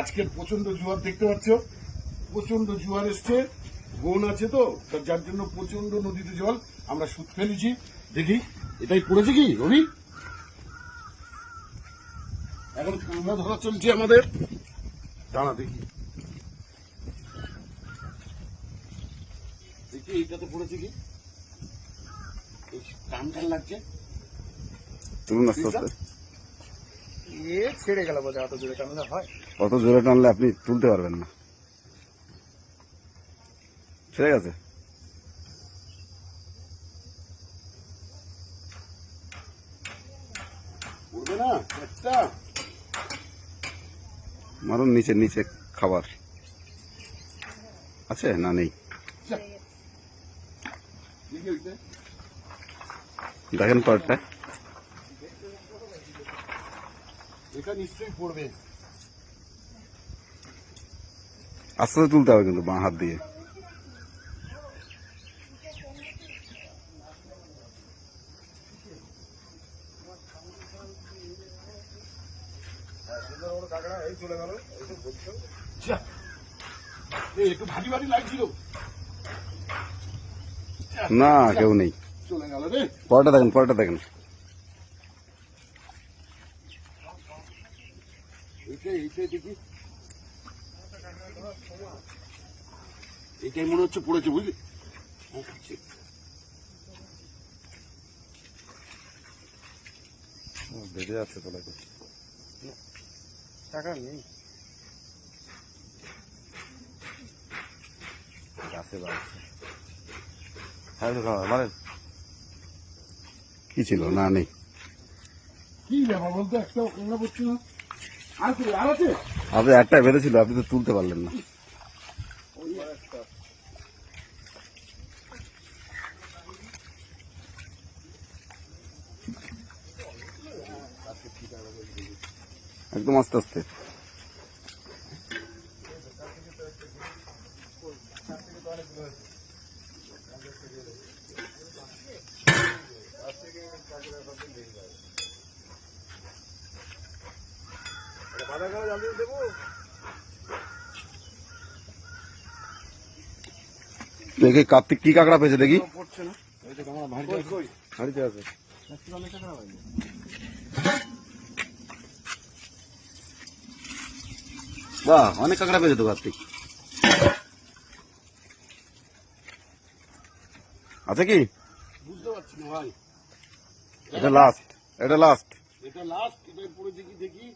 আজকে প্রচণ্ড জোয়ার দেখতে পাচ্ছ। প্রচণ্ড জোয়ার এসছে বোন আছে তো যার জন্য প্রচণ্ড নদীতে জল আমরা সুদ ফেলেছি। দেখি এটাই পড়েছে কি রবি? এখন কামড়া ধরা চলছে আমাদের। দাঁড়া দেখি। দেখি এইটাতে পড়েছে কি? টান টান লাগছে। ছেড়ে গেল অত দূরে টানলে হয়। অত জোরে টানলে আপনি তুলতে পারবেন না। ছেড়ে গেছে পড়বে মারুন নিচে নিচে খাবার। আছে না নেই? দেখেন পার্টটা। এটা নিশ্চয়ই পড়বে। আস্তে আস্তে তুলতে হবে কিন্তু বাঁ হাত দিয়ে। একটু লাগছিল না কেউ নেই। পরটা দেখেন পরটা দেখেন। দেখি। এটাই মনে হচ্ছে পড়েছে বুঝলি। বেঁধে যাচ্ছে তোলা টাকা নেই। গাছে বাড়ছে। হ্যাঁ মারেন। কি ছিল? না নেই। কি ব্যাপার বলতো? একটা ওখানে পড়ছে না আপনি একটাই বেঁধেছিল আপনি তো তুলতে পারলেন না। একদম আস্তে আস্তে। দেখি কার্তিক কি কাঁকড়া পেয়েছে দেখি। হাড়িতে আছে। বাহ অনেক কাঁকড়া পেয়েছে তো কার্তিক। আছে কি? বুঝতে পারছি না ভাই। এটা লাস্ট এটা লাস্ট এটা লাস্ট এটাই পড়েছে কি দেখি।